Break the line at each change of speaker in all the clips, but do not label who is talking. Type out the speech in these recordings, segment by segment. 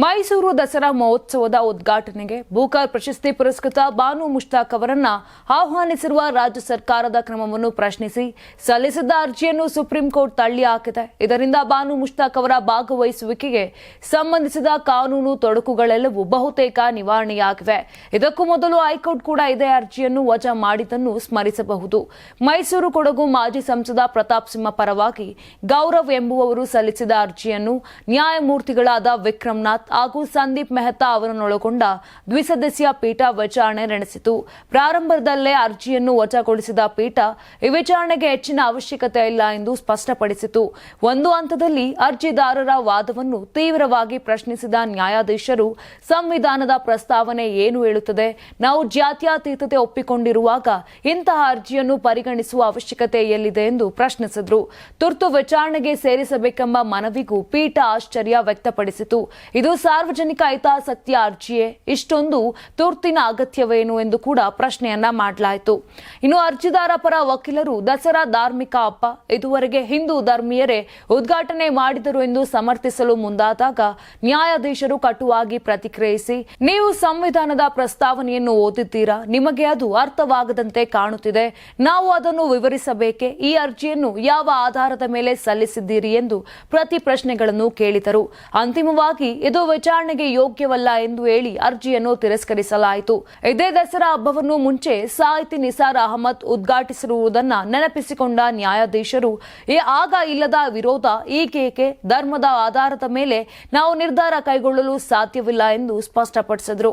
ಮೈಸೂರು ದಸರಾ ಮಹೋತ್ಸವದ ಉದ್ಘಾಟನೆಗೆ ಬೂಕರ್ ಪ್ರಶಸ್ತಿ ಪುರಸ್ಕೃತ ಬಾನು ಮುಷ್ತಾಕ್ ಅವರನ್ನ ಆಹ್ವಾನಿಸಿರುವ ರಾಜ್ಯ ಸರ್ಕಾರದ ಕ್ರಮವನ್ನು ಪ್ರಶ್ನಿಸಿ ಸಲ್ಲಿಸಿದ್ದ ಅರ್ಜಿಯನ್ನು ಸುಪ್ರೀಂ ಕೋರ್ಟ್ ತಳ್ಳಿ ಹಾಕಿದೆ. ಇದರಿಂದ ಬಾನು ಮುಷ್ತಾಕ್ ಅವರ ಭಾಗವಹಿಸುವಿಕೆಗೆ ಸಂಬಂಧಿಸಿದ ಕಾನೂನು ತೊಡಕುಗಳೆಲ್ಲವೂ ಬಹುತೇಕ ನಿವಾರಣೆಯಾಗಿವೆ. ಇದಕ್ಕೂ ಮೊದಲು ಹೈಕೋರ್ಟ್ ಕೂಡ ಇದೇ ಅರ್ಜಿಯನ್ನು ವಜಾ ಮಾಡಿದ್ದನ್ನು ಸ್ಮರಿಸಬಹುದು. ಮೈಸೂರು ಕೊಡಗು ಮಾಜಿ ಸಂಸದ ಪ್ರತಾಪ್ ಸಿಂಹ ಪರವಾಗಿ ಗೌರವ್ ಎಂಬುವವರು ಸಲ್ಲಿಸಿದ ಅರ್ಜಿಯನ್ನು ನ್ಯಾಯಮೂರ್ತಿಗಳಾದ ವಿಕ್ರಮ್ನಾಥ್ ಹಾಗೂ ಸಂದೀಪ್ ಮೆಹ್ತಾ ಅವರನ್ನೊಳಗೊಂಡ ದ್ವಿಸದಸ್ಯ ಪೀಠ ವಿಚಾರಣೆ ನಡೆಸಿತು. ಪ್ರಾರಂಭದಲ್ಲೇ ಅರ್ಜಿಯನ್ನು ವಜಾಗೊಳಿಸಿದ ಪೀಠ ಈ ವಿಚಾರಣೆಗೆ ಹೆಚ್ಚಿನ ಅವಶ್ಯಕತೆ ಇಲ್ಲ ಎಂದು ಸ್ಪಷ್ಟಪಡಿಸಿತು. ಒಂದು ಹಂತದಲ್ಲಿ ಅರ್ಜಿದಾರರ ವಾದವನ್ನು ತೀವ್ರವಾಗಿ ಪ್ರಶ್ನಿಸಿದ ನ್ಯಾಯಾಧೀಶರು, ಸಂವಿಧಾನದ ಪ್ರಸ್ತಾವನೆ ಏನು ಹೇಳುತ್ತದೆ? ನಾವು ಜಾತ್ಯಾತೀತತೆ ಒಪ್ಪಿಕೊಂಡಿರುವಾಗ ಇಂತಹ ಅರ್ಜಿಯನ್ನು ಪರಿಗಣಿಸುವ ಅವಶ್ಯಕತೆ ಎಲ್ಲಿದೆ ಎಂದು ಪ್ರಶ್ನಿಸಿದರು. ತುರ್ತು ವಿಚಾರಣೆಗೆ ಸೇರಿಸಬೇಕೆಂಬ ಮನವಿಗೂ ಪೀಠ ಆಶ್ಚರ್ಯ ವ್ಯಕ್ತಪಡಿಸಿತು. ಇದು ಸಾರ್ವಜನಿಕ ಹಿತಾಸಕ್ತಿಯ ಅರ್ಜಿಯೇ? ಇಷ್ಟೊಂದು ತುರ್ತಿನ ಅಗತ್ಯವೇನು ಎಂದು ಕೂಡ ಪ್ರಶ್ನೆಯನ್ನ ಮಾಡಲಾಯಿತು. ಇನ್ನು ಅರ್ಜಿದಾರ ಪರ ವಕೀಲರು ದಸರಾ ಧಾರ್ಮಿಕ ಹಬ್ಬ, ಇದುವರೆಗೆ ಹಿಂದೂ ಧರ್ಮೀಯರೇ ಉದ್ಘಾಟನೆ ಮಾಡಿದರು ಎಂದು ಸಮರ್ಥಿಸಲು ಮುಂದಾದಾಗ ನ್ಯಾಯಾಧೀಶರು ಕಟುವಾಗಿ ಪ್ರತಿಕ್ರಿಯಿಸಿ, ನೀವು ಸಂವಿಧಾನದ ಪ್ರಸ್ತಾವನೆಯನ್ನು ಓದಿದ್ದೀರಾ? ನಿಮಗೆ ಅದು ಅರ್ಥವಾಗದಂತೆ ಕಾಣುತ್ತಿದೆ. ನಾವು ಅದನ್ನು ವಿವರಿಸಬೇಕೆ? ಈ ಅರ್ಜಿಯನ್ನು ಯಾವ ಆಧಾರದ ಮೇಲೆ ಸಲ್ಲಿಸಿದ್ದೀರಿ? ಎಂದು ಪ್ರತಿ ಪ್ರಶ್ನೆಗಳನ್ನು ಕೇಳಿದರು. ಅಂತಿಮವಾಗಿ ಇದು ವಿಚಾರಣೆಗೆ ಯೋಗ್ಯವಲ್ಲ ಎಂದು ಹೇಳಿ ಅರ್ಜಿಯನ್ನು ತಿರಸ್ಕರಿಸಲಾಯಿತು. ಇದೇ ದಸರಾ ಹಬ್ಬವನ್ನು ಮುಂಚೆ ಸಾಹಿತಿ ನಿಸಾರ್ ಅಹಮದ್ ಉದ್ಘಾಟಿಸಿರುವುದನ್ನು ನೆನಪಿಸಿಕೊಂಡ ನ್ಯಾಯಾಧೀಶರು ಈ ಆಗ ಇಲ್ಲದ ವಿರೋಧ, ಈಗೇಕೆ? ಧರ್ಮದ ಆಧಾರದ ಮೇಲೆ ನಾವು ನಿರ್ಧಾರ ಕೈಗೊಳ್ಳಲು ಸಾಧ್ಯವಿಲ್ಲ ಎಂದು ಸ್ಪಷ್ಟಪಡಿಸಿದರು.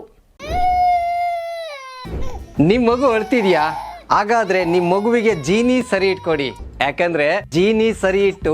ನಿಮ್ ಮಗು ಅಳ್ತಿದ್ಯಾ? ಹಾಗಾದ್ರೆ ನಿಮ್ ಮಗುವಿಗೆ ಜೀನಿ ಸರಿ ಇಟ್ಕೊಡಿ. ಯಾಕಂದ್ರೆ ಜೀನಿ ಸರಿ ಇಟ್ಟು